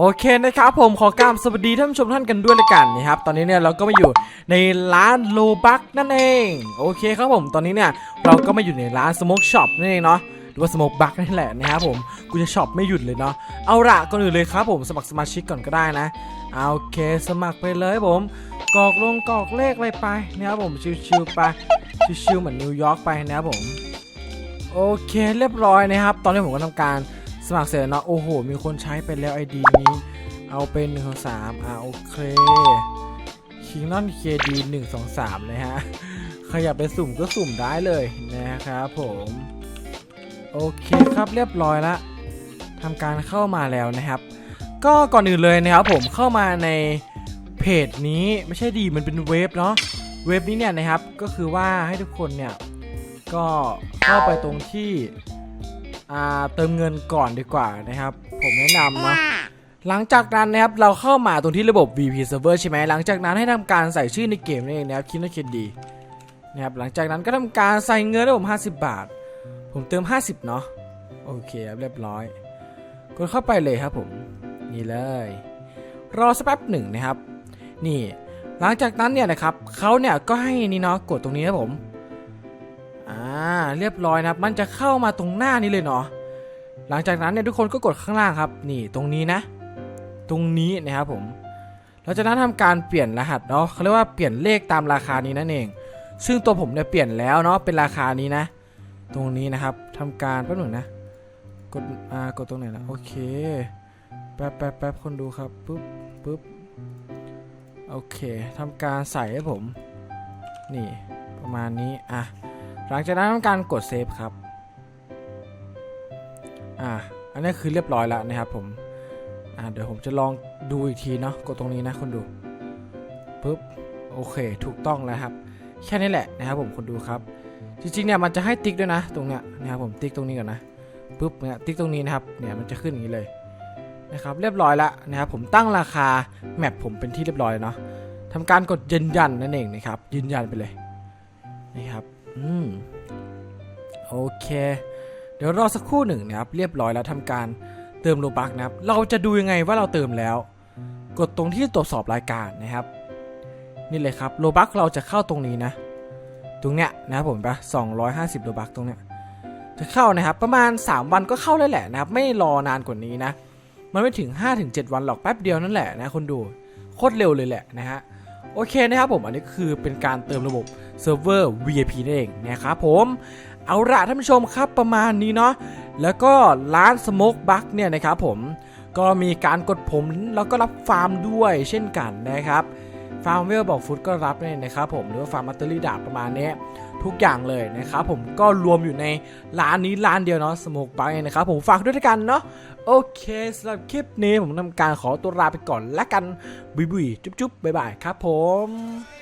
โอเคนะครับผมขอกราบสวัสดีท่านผู้ชมท่านกันด้วยละกันนะครับตอนนี้เนี่ยเราก็มาอยู่ในร้านโลบักนั่นเองโอเคครับผมตอนนี้เนี่ยเราก็มาอยู่ในร้านสโมกช็อปนั่นเองเนาะหรือว่าสโมกบักนั่นแหละนะครับผมกูจะช็อปไม่หยุดเลยเนาะเอาละก่อนอื่นเลยครับผมสมัครสมาชิกก่อนก็ได้นะเอาโอเคสมัครไปเลยผมกรอกลงกรอกเลขอะไรไปนะครับผมชิวๆไป ชิวๆเหมือนนิวยอร์กไปนะครับผม โอเคเรียบร้อยนะครับ ตอนนี้ผมก็ทำการสมัครเสร็จแล้วเนาะโอ้โห มีคนใช้ไปแล้ว ID นี้ เอาเป็น1 2 3อ่าโอเคคิงนอนเคดีหนึ่งสองสามเลยฮะใครอยากไปสุ่มก็สุ่มได้เลยนะครับผมโอเคครับเรียบร้อยละทำการเข้ามาแล้วนะครับ ก็ก่อนอื่นเลยนะครับผมเข้ามาในเพจนี้ไม่ใช่ดีมันเป็นเว็บเนาะ เว็บนี้เนี่ยนะครับก็คือว่าให้ทุกคนเนี่ยก็เข้าไปตรงที่อ่าเติมเงินก่อนดีกว่านะครับ ผมแนะนำเนาะหลังจากนั้นนะครับเราเข้ามาตรงที่ระบบ VP Server ใช่ไหมหลังจากนั้นให้ทำการใส่ชื่อในเกมนั่นเองนะครับคิดว่าคิดดีนะครับหลังจากนั้นก็ทำการใส่เงินให้ผม 50 บาท ผมเติม 50 เนาะโอเคครับเรียบร้อยกดเข้าไปเลยครับผมนี่เลย รอสักแป๊บหนึ่งนะครับ นี่ หลังจากนั้นเนี่ยนะครับเขาเนี่ยก็ให้นี่เนาะกดตรงนี้นะผมอ่าเรียบร้อยนะครับมันจะเข้ามาตรงหน้านี้เลยเนาะหลังจากนั้นเนี่ยทุกคนก็กดข้างล่างครับ นี่ตรงนี้นะ ตรงนี้นะครับผมเราจะนั้นทำการเปลี่ยนรหัสเนาะเขาเรียกว่าเปลี่ยนเลขตามราคานี้นั่นเอง ซึ่งตัวผมเนี่ยเปลี่ยนแล้วเนาะเป็นราคานี้นะ ตรงนี้นะครับทำการแป๊บหนึ่งนะกดอ่ากดตรงไหนนะโอเคแป๊บแป๊บแป๊บคนดูครับปุ๊บปุ๊บ โอเคทำการใส่ให้ผม นี่ประมาณนี้ อะ หลังจากนั้นทำการกดเซฟครับ อ่าอันนี้คือเรียบร้อยแล้วนะครับผม อ่าเดี๋ยวผมจะลองดูอีกทีเนาะ กดตรงนี้นะคนดูปุ๊บ โอเค ถูกต้องแล้วครับ แค่นี้แหละนะครับผมคนดูครับ จริงๆเนี่ยมันจะให้ติ๊กด้วยนะ ตรงเนี้ยนะครับผมติ๊กตรงนี้ก่อนนะปุ๊บเนี่ยติ๊กตรงนี้นะครับ เนี่ยมันจะขึ้นอย่างนี้เลย นะครับเรียบร้อยแล้วนะครับผมตั้งราคาแมปผมเป็นที่เรียบร้อยเนาะทำการกดยืนยันนั่นเองนะครับยืนยันไปเลยนะครับอืมโอเค เดี๋ยวรอสักครู่หนึ่งนะครับเรียบร้อยแล้วทำการเติมโลบักนะครับ เราจะดูยังไงว่าเราเติมแล้ว กดตรงที่ตรวจสอบรายการนะครับ นี่เลยครับโลบักเราจะเข้าตรงนี้นะ ตรงเนี้ยนะครับผมปะ250โลบักตรงเนี้ยจะเข้านะครับประมาณ 3 วันก็เข้าได้แหละนะครับ ไม่รอนานกว่านี้นะ มันไม่ถึง 5-7 วันหรอกแป๊บเดียวนั่นแหละนะคนดูโคตรเร็วเลยแหละนะฮะโอเคนะครับผมอันนี้คือเป็นการเติมระบบเซิร์ฟเวอร์ VIP นั่นเองนะครับผมเอาละท่านผู้ชมครับประมาณนี้เนาะแล้วก็ร้านสโมกบัคเนี่ยนะครับผมก็มีการกดผมแล้วก็รับฟาร์มด้วยเช่นกันนะครับ ฟาร์มเวลบอกฟุตก็รับเนี่ยนะครับผมหรือว่าฟาร์มมัตเตอรี่ดาบประมาณนี้ทุกอย่างเลยนะครับผมก็รวมอยู่ในร้านนี้ร้านเดียวเนาะสโมกบังนะครับผมฝากด้วยกันเนาะโอเคสำหรับคลิปนี้ผมทำการขอตัวลาไปก่อนละกันบุยบุยจุ๊บจุ๊บบ๊ายบายครับผม